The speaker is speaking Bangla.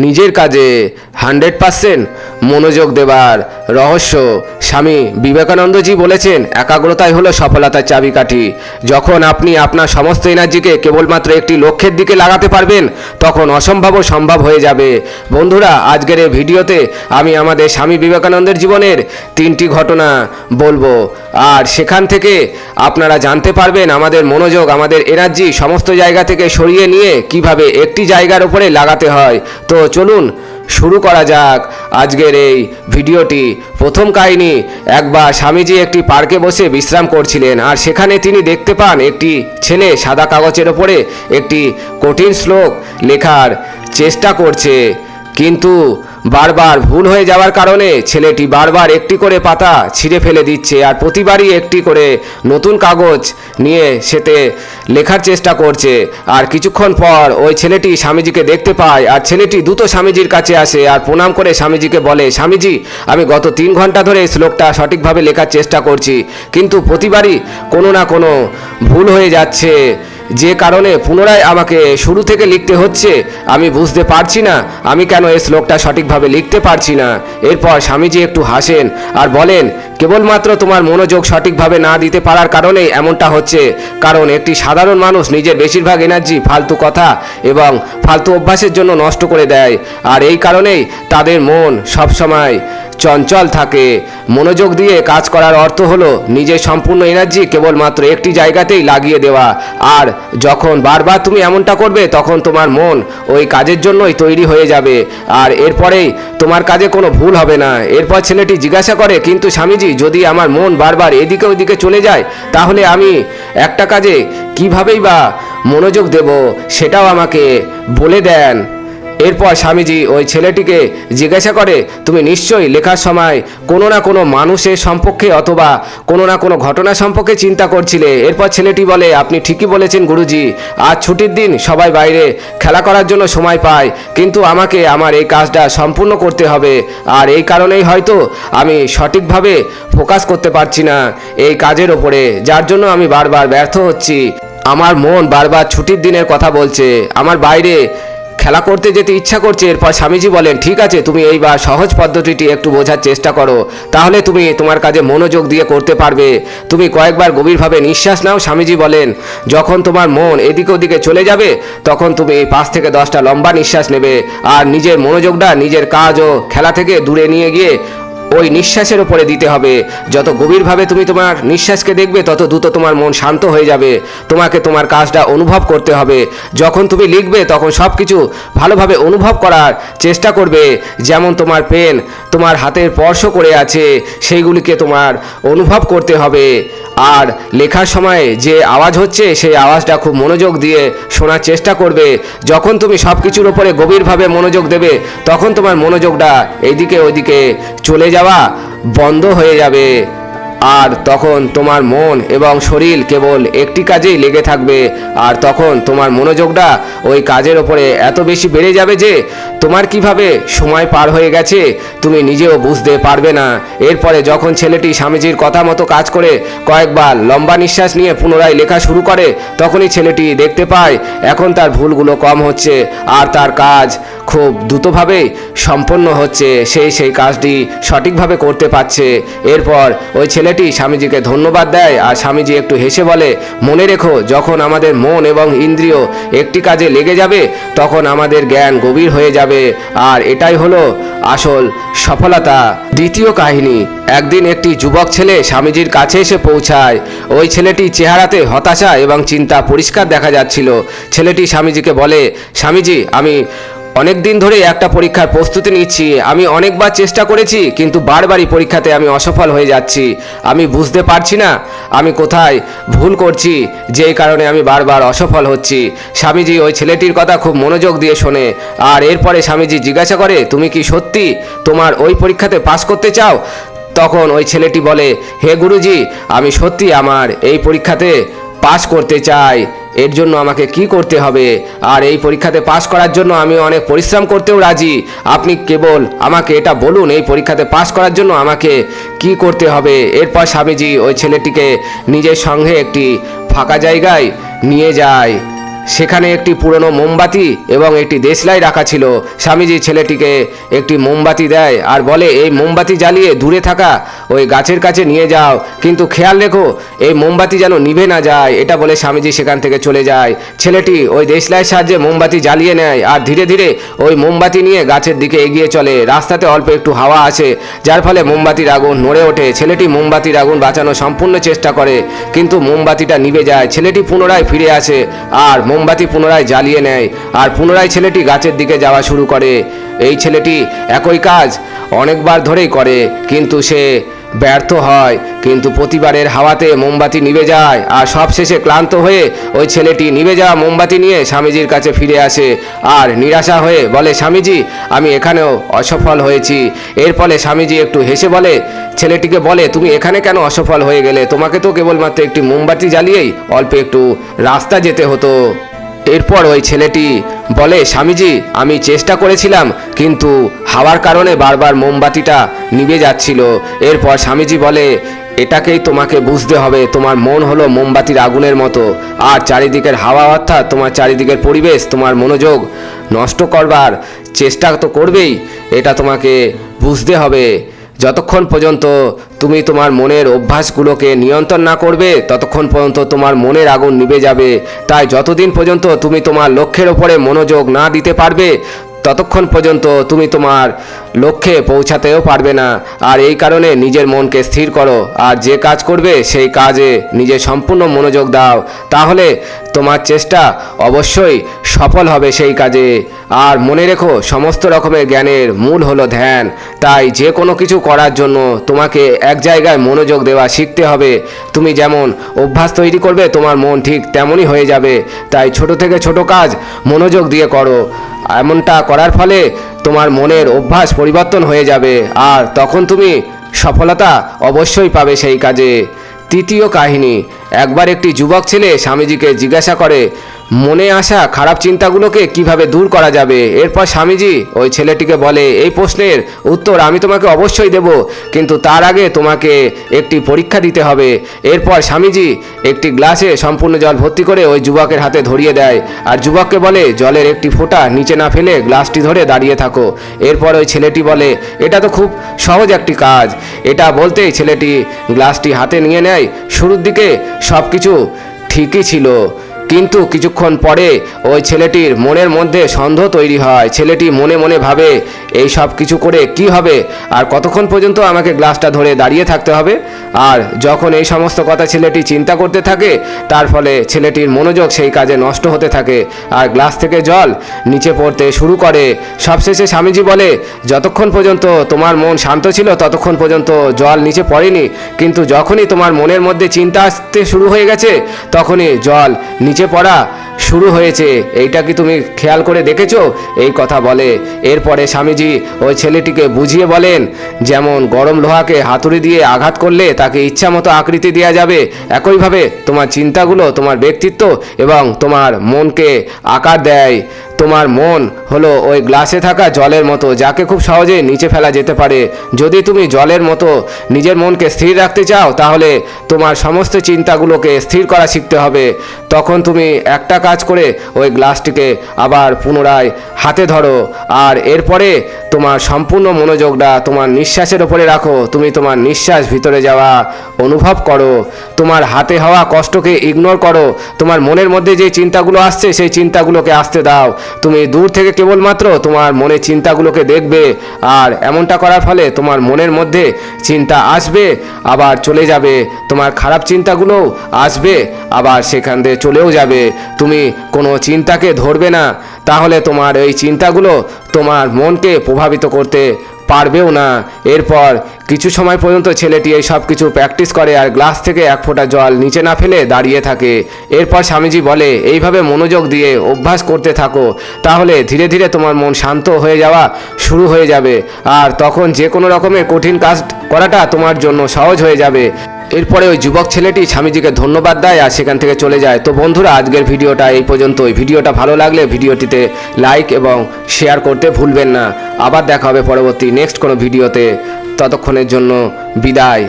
নিজের কাজে হান্ড্রেড পার্সেন্ট মনোযোগ দেবার রহস্য স্বামী বিবেকানন্দজি বলেছেন, একাগ্রতাই হলো সফলতার চাবিকাঠি। যখন আপনি আপনার সমস্ত এনার্জিকে কেবলমাত্র একটি লক্ষ্যের দিকে লাগাতে পারবেন, তখন অসম্ভবও সম্ভব হয়ে যাবে। বন্ধুরা, আজকের এই ভিডিওতে আমি আমাদের স্বামী বিবেকানন্দের জীবনের তিনটি ঘটনা বলব। আর সেখান থেকে আপনারা জানতে পারবেন আমাদের মনোযোগ, আমাদের এনার্জি সমস্ত জায়গা থেকে সরিয়ে নিয়ে কীভাবে একটি জায়গার উপরে লাগাতে হয়। তো চলুন শুরু করা যাক। আজকের এই ভিডিওটি। প্রথম কাহিনী, একবার স্বামীজি একটি পার্কে বসে বিশ্রাম করছিলেন আর সেখানে তিনি দেখতে পান একটি ছেলে সাদা কাগজের ওপরে একটি কঠিন শ্লোক লেখার চেষ্টা করছে। কিন্তু বারবার ভুল হয়ে যাওয়ার কারণে ছেলেটি বারবার একটি করে পাতা ছিঁড়ে ফেলে দিচ্ছে আর প্রতিবারই একটি করে নতুন কাগজ নিয়ে সেতে লেখার চেষ্টা করছে। আর কিছুক্ষণ পর ওই ছেলেটি স্বামীজিকে দেখতে পায় আর ছেলেটি দ্রুত স্বামীজির কাছে আসে আর প্রণাম করে স্বামীজিকে বলে, স্বামীজি, আমি গত তিন ঘণ্টা ধরে এই শ্লোকটা সঠিকভাবে লেখার চেষ্টা করছি, কিন্তু প্রতিবারই কোনো না কোনো ভুল হয়ে যাচ্ছে। যে কারণে পুনরায় আমাকে শুরু থেকে লিখতে হচ্ছে, আমি বুঝতে পারছি না, আমি কেন এই শ্লোকটা সঠিকভাবে লিখতে পারছি না। এরপর স্বামীজি একটু হাসেন আর বলেন, কেবলমাত্র তোমার মনোযোগ সঠিকভাবে না দিতে পারার কারণেই এমনটা হচ্ছে, কারণ একটি সাধারণ মানুষ নিজের বেশিরভাগ এনার্জি ফালতু কথা এবং ফালতু অভ্যাসের জন্য নষ্ট করে দেয়, আর এই কারণেই তাদের মন সবসময় চঞ্চল থাকে। মনোযোগ দিয়ে কাজ করার অর্থ হলো নিজের সম্পূর্ণ এনার্জি কেবলমাত্র একটি জায়গাতেই লাগিয়ে দেওয়া। আর যখন বারবার তুমি এমনটা করবে, তখন তোমার মন ওই কাজের জন্যই তৈরি হয়ে যাবে। আর এরপরেই তোমার কাজে কোনো ভুল হবে না। এরপর ছেলেটি জিজ্ঞাসা করে, কিন্তু স্বামীজি, যদি আমার মন বারবার এদিকে ওদিকে চলে যায়, তাহলে আমি একটা কাজে কিভাবেই বা মনোযোগ দেব? সেটাও আমাকে বলে দেন। এরপর স্বামীজি ওই ছেলেটিকে জিজ্ঞাসা করে, তুমি নিশ্চয়ই লেখার সময় কোনো না কোনো মানুষের সম্পর্কে অথবা কোনো না কোনো ঘটনা সম্পর্কে চিন্তা করছিলে? এরপর ছেলেটি বলে, আপনি ঠিকই বলেছেন গুরুজি, আজ ছুটির দিন সবাই বাইরে খেলা করার জন্য সময় পায়, কিন্তু আমাকে আমার এই কাজটা সম্পূর্ণ করতে হবে। আর এই কারণেই হয়তো আমি সঠিকভাবে ফোকাস করতে পারছি না এই কাজের ওপরে, যার জন্য আমি বারবার ব্যর্থ হচ্ছি। আমার মন বারবার ছুটির দিনের কথা বলছে। আমার বাইরে খেলা করতে যেতে ইচ্ছা করছে, এরপর স্বামীজি বলেন, ঠিক আছে, তুমি এইবার সহজ পদ্ধতিটি একটু বোঝার চেষ্টা করো। তাহলে তুমি তোমার কাজে মনোযোগ দিয়ে করতে পারবে। তুমি কয়েকবার গভীরভাবে নিঃশ্বাস নাও, স্বামীজি বলেন। যখন তোমার মন এদিকে ওদিকে চলে যাবে, তখন তুমি পাঁচ থেকে দশটা লম্বা নিঃশ্বাস নেবে। আর নিজের মনোযোগটা নিজের কাজ ও খেলা থেকে দূরে নিয়ে গিয়ে ওই নিঃশ্বাসের উপরে দিতে হবে। যত গভীরভাবে তুমি তোমার নিঃশ্বাসকে দেখবে, তত দ্রুত তোমার মন শান্ত হয়ে যাবে। তোমাকে তোমার কাজটা অনুভব করতে হবে। যখন তুমি লিখবে, তখন সব কিছু ভালোভাবে অনুভব করার চেষ্টা করবে। যেমন তোমার পেন তোমার হাতের স্পর্শ করে আছে, সেইগুলিকে তোমার অনুভব করতে হবে। আর লেখার সময় যে আওয়াজ হচ্ছে, সেই আওয়াজটা খুব মনোযোগ দিয়ে শোনার চেষ্টা করবে। যখন তুমি সব কিছুর ওপরে গভীরভাবে মনোযোগ দেবে, তখন তোমার মনোযোগটা এদিকে ওইদিকে চলে যাওয়া বন্ধ হয়ে যাবে। আর তখন তোমার মন এবং শরীর কেবল একটি কাজেই লেগে থাকবে। আর তখন তোমার মনোযোগটা ওই কাজের ওপরে এত বেশি বেড়ে যাবে যে, তোমার কীভাবে সময় পার হয়ে গেছে তুমি নিজেও বুঝতে পারবে না। এরপরে যখন ছেলেটি স্বামীজির কথা মতো কাজ করে কয়েকবার লম্বা নিঃশ্বাস নিয়ে পুনরায় লেখা শুরু করে, তখনই ছেলেটি দেখতে পায় এখন তার ভুলগুলো কম হচ্ছে আর তার কাজ খুব দ্রুতভাবে সম্পন্ন হচ্ছে সেই সেই কাজটি সঠিকভাবে করতে পারছে। এরপর ওই ছেলেটি স্বামীজিকে ধন্যবাদ দেয় আর স্বামীজি একটু হেসে বলে, মনে রেখো, যখন আমাদের মন এবং ইন্দ্রিয় একটি কাজে লেগে যাবে, তখন আমাদের জ্ঞান গভীর হয়ে যাবে। আর এটাই হলো আসল সফলতা। দ্বিতীয় কাহিনী, একদিন একটি যুবক ছেলে স্বামীজির কাছে এসে পৌঁছায়। ওই ছেলেটি চেহারাতে হতাশা এবং চিন্তা পরিষ্কার দেখা যাচ্ছিল। ছেলেটি স্বামীজিকে বলে, স্বামীজি, আমি অনেক দিন ধরে একটা পরীক্ষার প্রস্তুতি নিচ্ছি। আমি অনেকবার চেষ্টা করেছি, কিন্তু বারবারই পরীক্ষাতে আমি অসফল হয়ে যাচ্ছি। আমি বুঝতে পারছি না, আমি কোথায় ভুল করছি, যেই কারণে আমি বারবার অসফল হচ্ছি। স্বামীজি ওই ছেলেটির কথা খুব মনোযোগ দিয়ে শোনে। আর এরপরে স্বামীজি জিজ্ঞাসা করে, তুমি কি সত্যি তোমার ওই পরীক্ষাতে পাশ করতে চাও? তখন ওই ছেলেটি বলে, হে গুরুজি, আমি সত্যি আমার এই পরীক্ষাতে পাশ করতে চাই। এর জন্য আমাকে কি করতে হবে? আর এই পরীক্ষাতে পাশ করার জন্য আমি অনেক পরিশ্রম করতেও রাজি। আপনি কেবল আমাকে এটা বলুন, এই পরীক্ষাতে পাশ করার জন্য আমাকে কি করতে হবে? এরপর স্বামীজি ওই ছেলেটিকে নিজের সঙ্গে একটি ফাঁকা জায়গায় নিয়ে যায়। সেখানে একটি পুরনো মোমবাতি এবং একটি দেশলাই রাখা ছিল। স্বামীজি ছেলেটিকে একটি মোমবাতি দেয় আর বলে, এই মোমবাতি জ্বালিয়ে দূরে থাকা, ওই গাছের কাছে নিয়ে যাও। কিন্তু খেয়াল রেখো, এই মোমবাতি যেন নিভে না যায়। এটা বলে স্বামীজি সেখান থেকে চলে যায়। ছেলেটি ওই দেশলাইয়ের সাহায্যে মোমবাতি জ্বালিয়ে নেয় আর ধীরে ধীরে ওই মোমবাতি নিয়ে গাছের দিকে এগিয়ে চলে। রাস্তাতে অল্প একটু হাওয়া আসে, যার ফলে মোমবাতির আগুন নড়ে ওঠে। ছেলেটি মোমবাতির আগুন বাঁচানোর সম্পূর্ণ চেষ্টা করে, কিন্তু মোমবাতিটা নিভে যায়। ছেলেটি পুনরায় ফিরে আসে আর মোমবাতি পুনরায় জ্বালিয়ে নেয়। আর পুনরায় ছেলেটি গাছের দিকে যাওয়া শুরু করে। এই ছেলেটি একই কাজ অনেকবার ধরেই করে, কিন্তু সে ব্যর্থ হয়। কিন্তু প্রতিবারের হাওয়াতে মোমবাতি নিভে যায় আর সবশেষে ক্লান্ত হয়ে ওই ছেলেটি নিভে যাওয়া মোমবাতি নিয়ে স্বামীজির কাছে ফিরে আসে আর নিরাশা হয়ে বলে, স্বামীজি, আমি এখানেও অসফল হয়েছি। এর ফলে স্বামীজি একটু হেসে বলে, ছেলেটিকে বলে, তুমি এখানে কেন অসফল হয়ে গেলে? তোমাকে তো কেবলমাত্র একটি মোমবাতি জ্বালিয়েই অল্প একটু রাস্তা যেতে হতো। এরপর ওই ছেলেটি বলে, স্বামীজি, আমি চেষ্টা করেছিলাম, কিন্তু হাওয়ার কারণে বারবার মোমবাতিটা নিভে যাচ্ছিল। এরপর স্বামীজি বলে, এটাকেই তোমাকে বুঝতে হবে, তোমার মন হলো মোমবাতির আগুনের মতো। আর চারিদিকের হাওয়া অর্থাৎ তোমার চারিদিকের পরিবেশ, তোমার মনোযোগ নষ্ট করবার চেষ্টা তো করবেই, এটা তোমাকে বুঝতে হবে। যতক্ষণ পর্যন্ত তুমি তোমার মনের অভ্যাসগুলোকে নিয়ন্ত্রণ না করবে, ততক্ষণ পর্যন্ত তোমার মনের আগুন নিভে যাবে। তাই যতদিন পর্যন্ত তুমি তোমার লক্ষ্যের ওপরে মনোযোগ না দিতে পারবে ততক্ষণ পর্যন্ত তুমি তোমার লক্ষ্যে পৌঁছাতেও পারবে না। আর এই কারণে নিজের মনকে স্থির করো। আর যে কাজ করবে, সেই কাজে নিজের সম্পূর্ণ মনোযোগ দাও। তাহলে তোমার চেষ্টা অবশ্যই সফল হবে সেই কাজে। আর মনে রেখো, সমস্ত রকমের জ্ঞানের মূল হলো ধ্যান। তাই যে কোনো কিছু করার জন্য তোমাকে এক জায়গায় মনোযোগ দেওয়া শিখতে হবে। তুমি যেমন অভ্যাস তৈরি করবে, তোমার মন ঠিক তেমনই হয়ে যাবে। তাই ছোট থেকে ছোট কাজ মনোযোগ দিয়ে করো। এমনটা করার ফলে তোমার মনের অভ্যাস পরিবর্তন হয়ে যাবে। আর তখন তুমি সফলতা অবশ্যই পাবে সেই কাজে। তৃতীয় কাহিনী একবার একটি যুবক ছেলে স্বামীজিকে জিজ্ঞাসা করে, মনে আসা খারাপ চিন্তাগুলোকে কীভাবে দূর করা যাবে? এরপর স্বামীজি ওই ছেলেটিকে বলে, এই প্রশ্নের উত্তর আমি তোমাকে অবশ্যই দেব, কিন্তু তার আগে তোমাকে একটি পরীক্ষা দিতে হবে। এরপর স্বামীজি একটি গ্লাসে সম্পূর্ণ জল ভর্তি করে ওই যুবকের হাতে ধরিয়ে দেয়, আর যুবককে বলে, জলের একটি ফোঁটা নিচে না ফেলে গ্লাসটি ধরে দাঁড়িয়ে থাকো। এরপর ওই ছেলেটি বলে, এটা তো খুব সহজ একটি কাজ। এটা বলতেই ছেলেটি গ্লাসটি হাতে নিয়ে নেয়, শুরুর দিকে সব কিছু ঠিকই ছিল। কিন্তু কিছুক্ষণ পরে ওই ছেলেটির মনের মধ্যে সন্দেহ তৈরি হয়। ছেলেটি মনে মনে ভাবে, এই সব কিছু করে কি হবে? আর কতক্ষণ পর্যন্ত আমাকে গ্লাসটা ধরে দাঁড়িয়ে থাকতে হবে? আর যখন এই সমস্ত কথা ছেলেটি চিন্তা করতে থাকে, তার ফলে ছেলেটির মনোযোগ সেই কাজে নষ্ট হতে থাকে। আর গ্লাস থেকে জল নিচে পড়তে শুরু করে। সবশেষে স্বামীজি বলে, যতক্ষণ পর্যন্ত তোমার মন শান্ত ছিল, ততক্ষণ পর্যন্ত জল নিচে পড়েনি। কিন্তু যখনই তোমার মনের মধ্যে চিন্তা আসতে শুরু হয়ে গেছে, তখনই জল নিচে পড়া শুরু হয়েছে, এইটা কি তুমি খেয়াল করে দেখেছ? এই কথা বলে। এরপরে স্বামীজি ওই ছেলেটিকে বুঝিয়ে বলেন, যেমন গরম লোহাকে হাতুড়ি দিয়ে আঘাত করলে তাকে ইচ্ছা মতো আকৃতি দেওয়া যাবে, একইভাবে তোমার চিন্তাগুলো তোমার ব্যক্তিত্ব এবং তোমার মনকে আকার দেয়। তোমার মন হলো ওই গ্লাসে থাকা জলের মতো, যাকে খুব সহজেই নিচে ফেলা যেতে পারে। যদি তুমি জলের মতো নিজের মনকে স্থির রাখতে চাও, তাহলে তোমার সমস্ত চিন্তাগুলোকে স্থির করা শিখতে হবে। তখন তুমি একটা কাজ করে ওই গ্লাসটিকে আবার পুনরায় হাতে ধরো, আর এরপরে তোমার সম্পূর্ণ মনোযোগটা তোমার নিঃশ্বাসের ওপরে রাখো। তুমি তোমার নিঃশ্বাস ভিতরে যাওয়া অনুভব করো। তোমার হাতে হওয়া কষ্টকে ইগনোর করো। তোমার মনের মধ্যে যে চিন্তাগুলো আসছে, সেই চিন্তাগুলোকে আসতে দাও। তুমি দূর থেকে কেবলমাত্র তোমার মনে চিন্তাগুলোকে দেখবে, আর এমনটা করার ফলে তোমার মনের মধ্যে চিন্তা আসবে, আবার চলে যাবে। তোমার খারাপ চিন্তাগুলো আসবে, আবার সেখান দিয়ে চলেও যাবে। তুমি কোনো চিন্তাকে ধরবে না। তাহলে তোমার এই চিন্তাগুলো তোমার মনকে প্রভাবিত করতে পারবেও না। এরপর কিছু সময় পর্যন্ত ছেলেটি এই সব কিছু প্র্যাকটিস করে আর গ্লাস থেকে এক ফোঁটা জল নিচে না ফেলে দাঁড়িয়ে থাকে। এরপর স্বামীজি বলে, এইভাবে মনোযোগ দিয়ে অভ্যাস করতে থাকো। তাহলে ধীরে ধীরে তোমার মন শান্ত হয়ে যাওয়া শুরু হয়ে যাবে। আর তখন যে কোনো রকমের কঠিন কাজ করাটা তোমার জন্য সহজ হয়ে যাবে। এরপরে ওই যুবক ছেলেটি স্বামীজিকে ধন্যবাদ দেয় আর সেখান থেকে চলে যায়। তো বন্ধুরা, আজকের ভিডিওটা এই পর্যন্ত ওই ভিডিওটা ভালো লাগলে ভিডিওটিতে লাইক এবং শেয়ার করতে ভুলবেন না। আবার দেখা হবে পরবর্তী নেক্সট কোনো ভিডিওতে। ততক্ষণের জন্য বিদায়।